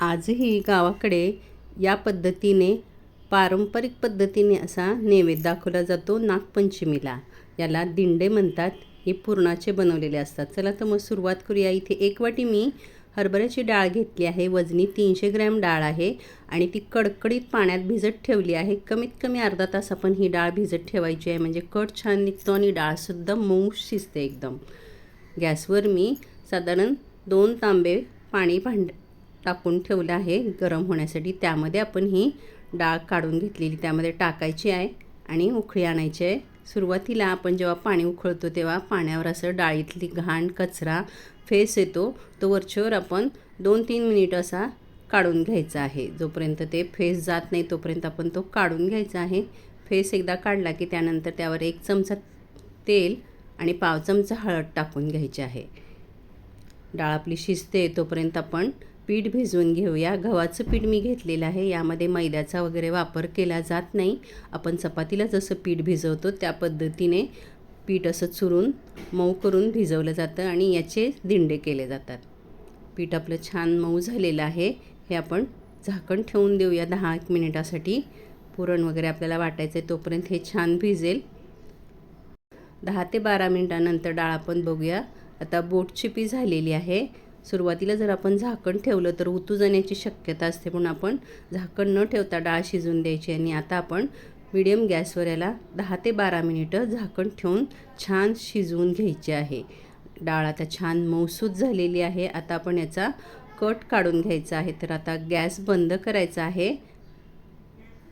आजही गावाकडे या पद्धतीने पारंपरिक पद्धतीने असा नैवेद्य दाखवला जातो नागपंचमीला. याला दिंडे म्हणतात. हे पुरणाचे बनवलेले असतात. चला तर मग सुरुवात करूया. इथे एक वाटी मी हरभऱ्याची डाळ घेतली आहे. वजनी तीनशे ग्रॅम डाळ आहे आणि ती कडकडीत पाण्यात भिजत ठेवली आहे. कमीत कमी अर्धा तास आपण ही डाळ भिजत ठेवायची आहे. म्हणजे कट छान निघतो आणि डाळसुद्धा मऊ शिजते एकदम. गॅसवर मी साधारण दोन तांबे पाणी भांड टाकून ठेवलं आहे गरम होण्यासाठी. त्यामध्ये आपण ही डाळ काढून घेतलेली त्यामध्ये टाकायची आहे आणि उकळी आणायची आहे. सुरुवातीला आपण जेव्हा पाणी उखळतो तेव्हा पाण्यावर असं डाळीतली घाण कचरा फेस येतो. तो वरच्यावर आपण दोन तीन मिनिट असा काढून घ्यायचा आहे. जोपर्यंत ते फेस जात नाही तोपर्यंत आपण तो काढून घ्यायचा आहे. फेस एकदा काढला की त्यानंतर त्यावर एक चमचा तेल आणि पाव चमचा हळद टाकून घ्यायची आहे. डाळ आपली शिजते तोपर्यंत आपण पीठ भिजवून घेऊया. गव्हाचं पीठ मी घेतलेलं आहे. यामध्ये मैद्याचा वगैरे वापर केला जात नाही. आपण चपातीला जसं पीठ भिजवतो त्या पद्धतीने पीठ असं चुरून मऊ करून भिजवलं जातं आणि याचे दिंडे केले जातात. पीठ आपलं छान मऊ झालेलं आहे. हे आपण झाकण ठेवून देऊया दहा एक मिनिटासाठी. पुरण वगैरे आपल्याला वाटायचं आहे तोपर्यंत हे छान भिजेल. दहा ते बारा मिनिटानंतर डाळ आपण बघूया. आता बोट चिपी झालेली आहे. सुरुवातीला जर आपण झाकण ठेवलं तर उतू जाण्याची शक्यता असते म्हणून आपण झाकण न ठेवता डाळ शिजून द्यायची आणि आता आपण मिडियम गॅसवर याला दहा ते बारा मिनिटं झाकण ठेवून छान शिजवून घ्यायची आहे. डाळ आता छान मौसूद झालेली आहे. आता आपण याचा कट काढून घ्यायचा आहे. तर आता गॅस बंद करायचा आहे.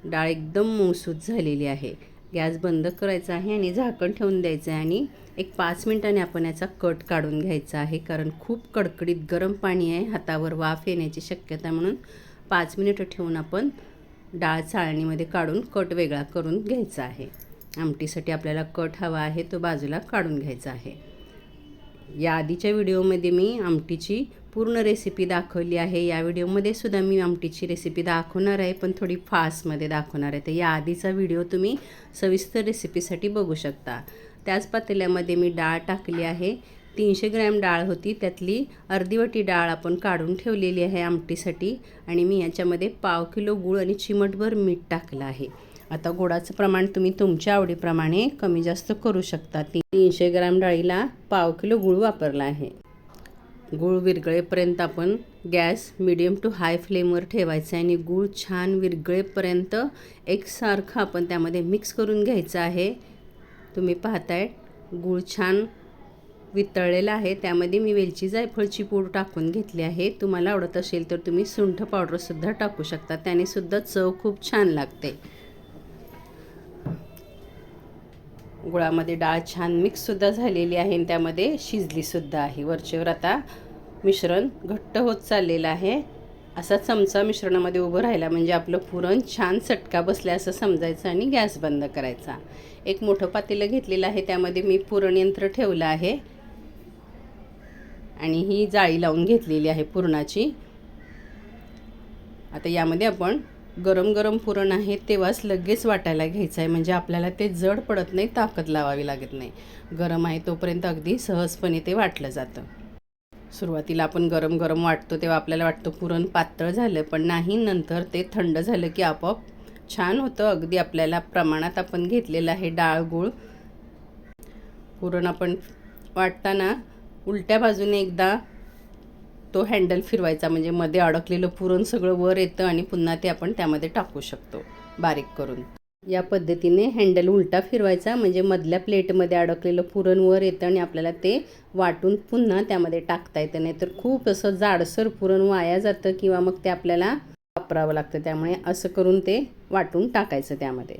डाळ एकदम मौसूद झालेली आहे. गॅस बंद करायचा आहे आणि झाकण ठेवून द्यायचं आहे आणि एक पाच मिनटाने आपण याचा कट काढून घ्यायचा आहे कारण खूप कडकडीत गरम पाणी आहे हातावर वाफ येण्याची शक्यता म्हणून पाच मिनिटं ठेवून आपण डाळ चाळणीमध्ये काढून कट वेगळा करून घ्यायचा आहे. आमटीसाठी आपल्याला कट हवा आहे तो बाजूला काढून घ्यायचा आहे. या आधीच्या व्हिडिओमध्ये मी आमटीची पूर्ण रेसिपी दाखवली आहे. या व्हिडिओमध्ये सुद्धा मी आमटीची रेसिपी दाखवणार आहे पण थोडी फास्टमध्ये दाखवणार आहे. तर या आधीचा व्हिडिओ तुम्ही सविस्तर रेसिपीसाठी बघू शकता. त्याच पातेल्यामध्ये मी डाळ टाकली आहे. तीनशे ग्रॅम डाळ होती. त्यातली अर्धीवटी डाळ आपण काढून ठेवलेली आहे आमटीसाठी. आणि मी याच्यामध्ये पाव किलो गूळ आणि चिमटभर मीठ टाकलं आहे. आता गोडाचं प्रमाण तुम्ही तुमच्या आवडीप्रमाणे कमी जास्त करू शकता. ती तीनशे ग्रॅम डाळीला पाव किलो गूळ वापरला आहे. गूळ विरगळेपर्यंत आपण गॅस मिडियम टू हाय फ्लेमवर ठेवायचा आहे आणि गूळ छान विरगळेपर्यंत एकसारखं आपण त्यामध्ये मिक्स करून घ्यायचं आहे. तुम्ही पाहताय गूळ छान वितळलेला आहे. त्यामध्ये मी वेलची जायफळची पूड टाकून घेतली आहे. तुम्हाला आवडत असेल तर तुम्ही सुंठ पावडरसुद्धा टाकू शकता. त्याने सुद्धा चव खूप छान लागते. गुळामध्ये डाळ छान मिक्ससुद्धा झालेली आहे आणि त्यामध्ये शिजलीसुद्धा आहे. वरचेवर आता मिश्रण घट्ट होत चाललेलं आहे. असा चमचा मिश्रणामध्ये उभं राहिला म्हणजे आपलं पुरण छान चटका बसल्या असं समजायचं आणि गॅस बंद करायचा. एक मोठं पातेलं घेतलेलं आहे त्यामध्ये मी पुरणयंत्र ठेवलं आहे. आणि ही जाळी लावून घेतलेली आहे पुरणाची. आता यामध्ये आपण गरम गरम पुरण आहे तेव्हाच लगेच वाटायला घ्यायचं आहे म्हणजे आपल्याला ते जड पडत नाही ताकद लावावी लागत नाही. गरम आहे तोपर्यंत अगदी सहजपणे ते वाटलं जातं. सुरुवातीला आपण गरम गरम वाटतो तेव्हा आपल्याला वाटतं पुरण पातळ झालं पण नाही नंतर ते थंड झालं की आपोआप छान होतं. अगदी आपल्याला प्रमाणात आपण घेतलेलं आहे डाळ गूळ. पुरण आपण वाटताना उलट्या बाजूने एकदा तो हँडल फिरवायचा. म्हणजे मध्ये अडकलेलं पुरण सगळं वर येतं आणि पुन्हा ते आपण त्यामध्ये टाकू शकतो बारीक करून. या पद्धतीने हँडल उलटा फिरवायचा. म्हणजे मधल्या प्लेटमध्ये अडकलेलं पुरण वर येतं आणि आपल्याला ते वाटून पुन्हा त्यामध्ये टाकता येतं. नाही तर खूप असं जाडसर पुरण वाया जातं किंवा मग ते आपल्याला वापरावं लागतं. त्यामुळे असं करून ते वाटून टाकायचं त्यामध्ये.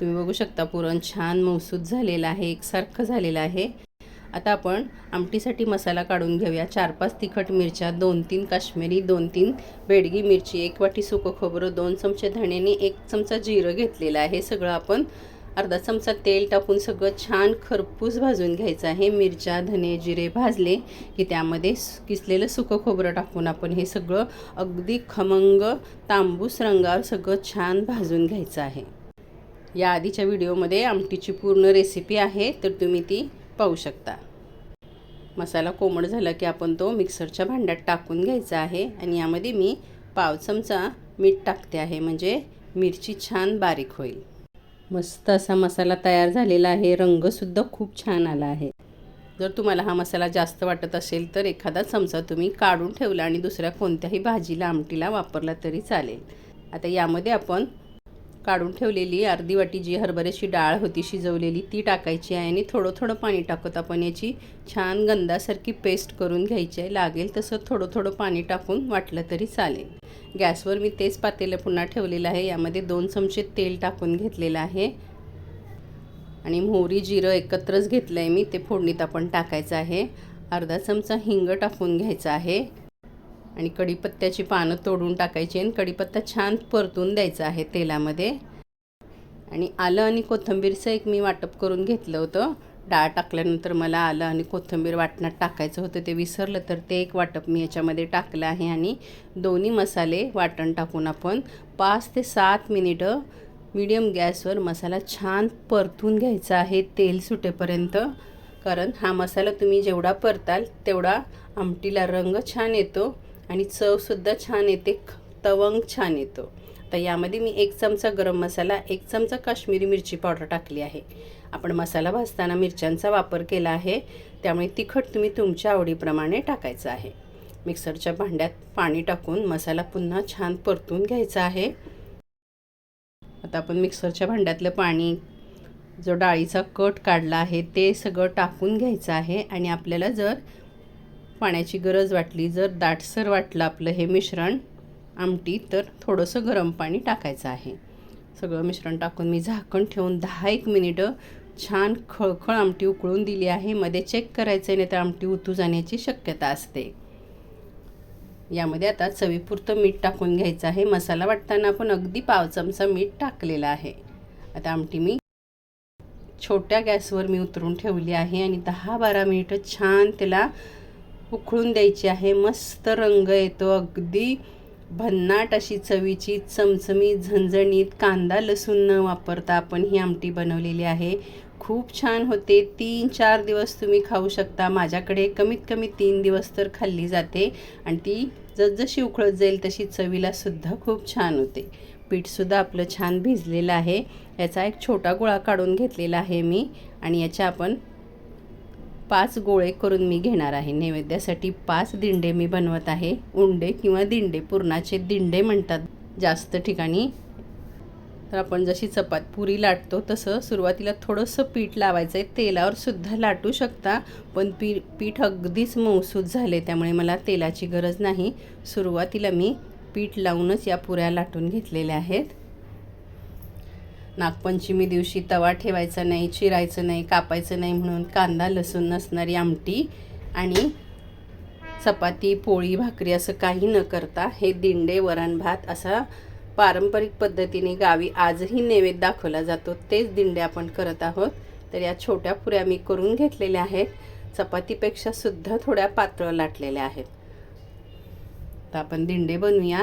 तुम्ही बघू शकता पुरण छान मौसूद झालेलं आहे एकसारखं झालेलं आहे. आता आपण आमटीसाठी मसाला काढून घेऊया. चार पाच तिखट मिरच्या दोन तीन काश्मीरी दोन तीन बेडगी मिरची एक वाटी सुकं खोबरं दोन चमचे धण्याने एक चमचा जिरं घेतलेलं आहे. हे सगळं आपण अर्धा चमचा तेल टाकून सगळं छान खरपूस भाजून घ्यायचं आहे. मिरच्या धने जिरे भाजले की त्यामध्ये किसलेलं सुकं खोबरं टाकून आपण हे सगळं अगदी खमंग तांबूस रंगावर सगळं छान भाजून घ्यायचं आहे. या आधीच्या व्हिडिओमध्ये आमटीची पूर्ण रेसिपी आहे. तर तुम्ही ती पाहू शकता. मसाला कोमट झाला की आपण तो मिक्सरच्या भांड्यात टाकून घ्यायचा आहे आणि यामध्ये मी पाव चमचा मीठ टाकते आहे म्हणजे मिरची छान बारीक होईल. मस्त असा मसाला तयार झालेला आहे रंगसुद्धा खूप छान आला आहे. जर तुम्हाला हा मसाला जास्त वाटत असेल तर एखादा चमचा तुम्ही काढून ठेवला आणि दुसऱ्या कोणत्याही भाजीला आमटीला वापरला तरी चालेल. आता यामध्ये आपण काढून ठेवलेली अर्धी वाटी जी हरभऱ्याची डाळ होती शिजवलेली ती टाकायची आहे आणि थोडं थोडं पाणी टाकत आपण याची छान गंधासारखी पेस्ट करून घ्यायची आहे. लागेल तसं थोडं थोडं पाणी टाकून वाटलं तरी चालेल. गॅसवर मी तेच पातेलं पुन्हा ठेवलेलं आहे. यामध्ये दोन चमचे तेल टाकून घेतलेलं आहे. आणि मोहरी जिरं एकत्रच घेतलं आहे मी. ते फोडणीत आपण टाकायचं आहे. अर्धा चमचा हिंग टाकून घ्यायचा आहे. आणि कढीपत्त्याची पानं तोडून टाकायची आणि कढीपत्ता छान परतून द्यायचा आहे तेलामध्ये. आणि आलं आणि कोथिंबीरचं एक मी वाटप करून घेतलं होतं. डाळ टाकल्यानंतर मला आलं आणि कोथिंबीर वाटणात टाकायचं होतं ते विसरलं तर ते एक वाटप मी याच्यामध्ये टाकलं आहे आणि दोन्ही मसाले वाटण टाकून आपण पाच ते सात मिनिटं मीडियम गॅसवर मसाला छान परतून घ्यायचा आहे तेल सुटेपर्यंत. कारण हा मसाला तुम्ही जेवढा परताल तेवढा आमटीला रंग छान येतो. आणि चवसुद्धा छान येते तवंग छान येतो. तर यामध्ये मी एक चमचा गरम मसाला एक चमचा काश्मीरी मिरची पावडर टाकली आहे. आपण मसाला भाजताना मिरच्यांचा वापर केला आहे. त्यामुळे तिखट तुम्ही तुमच्या आवडीप्रमाणे टाकायचं आहे. मिक्सरच्या भांड्यात पाणी टाकून मसाला पुन्हा छान परतून घ्यायचा आहे. आता आपण मिक्सरच्या भांड्यातलं पाणी जो डाळीचा कट काढला आहे ते सगळं टाकून घ्यायचं आहे. आणि आपल्याला जर पाण्याची गरज वाटली जर दाटसर वाटलं आपलं हे मिश्रण आमटी तर थोडंसं गरम पाणी टाकायचं आहे. सगळं मिश्रण टाकून मी झाकण ठेवून दहा एक मिनिटं छान खळखळ आमटी उकळून दिली आहे. मध्ये चेक करायचं आहे नाही तर आमटी उतू जाण्याची शक्यता असते. यामध्ये आता चवीपुरतं मीठ टाकून घ्यायचं आहे. मसाला वाटताना आपण अगदी पाव चमचा मीठ टाकलेला आहे. आता आमटी मी छोट्या गॅसवर मी उतरून ठेवली आहे आणि दहा बारा मिनिटं छान त्याला उकळून द्यायची आहे. मस्त रंग येतो अगदी. भन्नाट अशी चवीची चमचमीत झणझणीत कांदा लसूण न वापरता आपण ही आमटी बनवलेली आहे. खूप छान होते. तीन चार दिवस तुम्ही खाऊ शकता. माझ्याकडे कमीत कमी तीन दिवस तर खाल्ली जाते आणि ती जसजशी उकळत जाईल तशी चवीला सुद्धा खूप छान होते. पीठसुद्धा आपलं छान भिजलेलं आहे. याचा एक छोटा गोळा काढून घेतलेला आहे मी आणि याच्या आपण पाच गोळे करून मी घेणार आहे. नैवेद्यासाठी पाच दिंडे मी बनवत आहे. उंडे किंवा दिंडे पुरणाचे दिंडे म्हणतात जास्त ठिकाणी. तर आपण जशी चपात पुरी लाटतो तसं सुरुवातीला थोडंसं पीठ लावायचं आहे तेलावर सुद्धा लाटू शकता पण पी पीठ अगदीच मौसूद झाले त्यामुळे मला तेलाची गरज नाही. सुरुवातीला मी पीठ लावूनच या पुऱ्या लाटून घेतलेल्या आहेत. नागपंचमी दिवशी तवा ठेवायचा नाही चिरायचं नाही कापायचं नाही म्हणून कांदा लसूण नसणारी आमटी आणि चपाती पोळी भाकरी असं काही न करता हे दिंडे वरण भात असा पारंपरिक पद्धतीने गावी आजही नैवेद्य दाखवला जातो. तेच दिंडे आपण करत आहोत. तर या छोट्या पुऱ्या मी करून घेतलेल्या आहेत. चपातीपेक्षा सुद्धा थोड्या पातळ लाटलेल्या आहेत. तर आपण दिंडे बनवूया.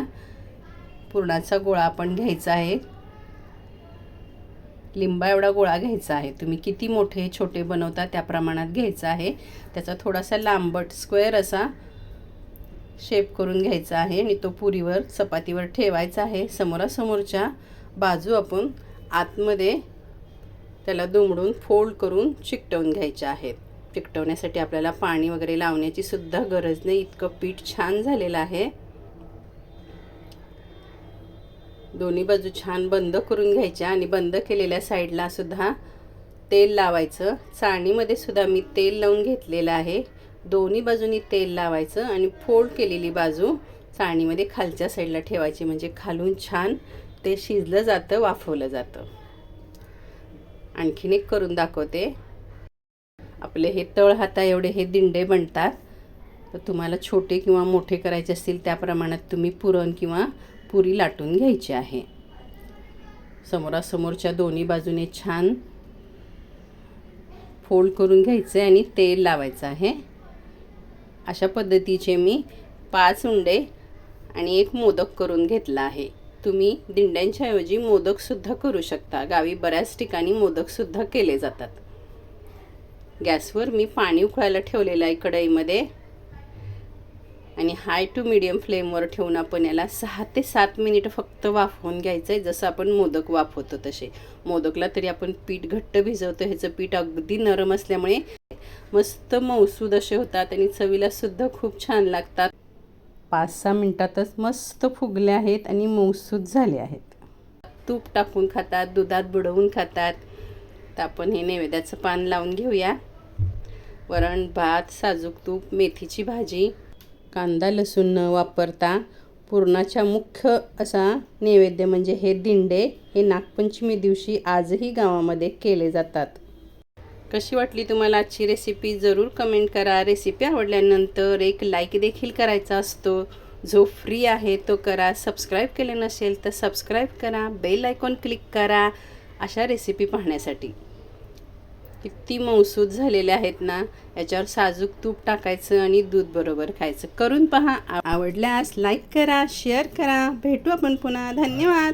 पुरणाचा गोळा आपण घ्यायचा आहे. लिंबा एवढा गोळा घ्यायचा आहे. तुम्ही किती मोठे छोटे बनवता त्या प्रमाणात घ्यायचा आहे. त्याचा थोडासा लांबट स्क्वेअर असा शेप करून घ्यायचा आहे आणि तो पुरीवर चपातीवर ठेवायचा आहे. समोरासमोरच्या बाजू आपण आतमध्ये त्याला दुमडून फोल्ड करून चिकटवून घ्यायच्या आहेत. चिकटवण्यासाठी आपल्याला पाणी वगैरे लावण्याची सुद्धा गरज नाही. इतकं पीठ छान झालेलं आहे. दोन्ही बाजू छान बंद करून घ्यायच्या आणि बंद केलेल्या साईडला सुद्धा तेल लावायचं. चाळणीमध्ये सुद्धा मी तेल लावून घेतलेलं आहे. दोन्ही बाजूनी तेल लावायचं आणि फोल्ड केलेली बाजू चाळणीमध्ये खालच्या साईडला ठेवायची. म्हणजे खालून छान ते शिजलं जातं वाफवलं जातं. आणखीन एक करून दाखवते. आपले हे तळ हाता एवढे हे दिंडे बनतात. तर तुम्हाला छोटे किंवा मोठे करायचे असतील त्या प्रमाणात तुम्ही पुरण किंवा पुरी लाटून घ्यायची आहे. समोरासमोरच्या दोन्ही बाजूने छान फोल्ड करून घ्यायचं आहे आणि तेल लावायचं आहे. अशा पद्धतीचे मी पाच उंडे आणि एक मोदक करून घेतला आहे. तुम्ही दिंड्यांच्या ऐवजी मोदकसुद्धा करू शकता. गावी बऱ्याच ठिकाणी मोदकसुद्धा केले जातात. गॅसवर मी पाणी उकळायला ठेवलेलं आहे कढईमध्ये. आणि हाय टू मिडियम फ्लेमवर ठेवून आपण याला सहा ते सात मिनिट फक्त वाफवून घ्यायचं आहे जसं आपण मोदक वाफवतो तसे. मोदकला तरी आपण पीठ घट्ट भिजवतो. ह्याचं पीठ अगदी नरम असल्यामुळे मस्त मौसूद असे होतात आणि चवीला सुद्धा खूप छान लागतात. पाच सहा मिनटातच मस्त फुगले आहेत आणि मौसूद झाले आहेत. तूप टाकून खातात दुधात बुडवून खातात. तर आपण हे नैवेद्याचं पान लावून घेऊया. वरण भात साजूक तूप मेथीची भाजी. कांदा लसूण न वापरता पुरणाच्या मुख्य असा नैवेद्य म्हणजे हे दिंडे हे नागपंचमी दिवशी आजही गावामध्ये केले जातात. कशी वाटली तुम्हाला आजची रेसिपी जरूर कमेंट करा. रेसिपी आवडल्यानंतर एक लाईक देखील करायचा असतो. जो फ्री आहे तो करा. सबस्क्राईब केले नसेल तर सबस्क्राईब करा. बेल आयकॉन क्लिक करा. अशा रेसिपी पाहण्यासाठी. किती मौसूद झालेले आहेत ना याच्यावर साजूक तूप टाकायचं आणि दूध बरोबर खायचं. करून पहा. आवडल्यास लाईक करा शेअर करा. भेटू आपण पुन्हा. धन्यवाद.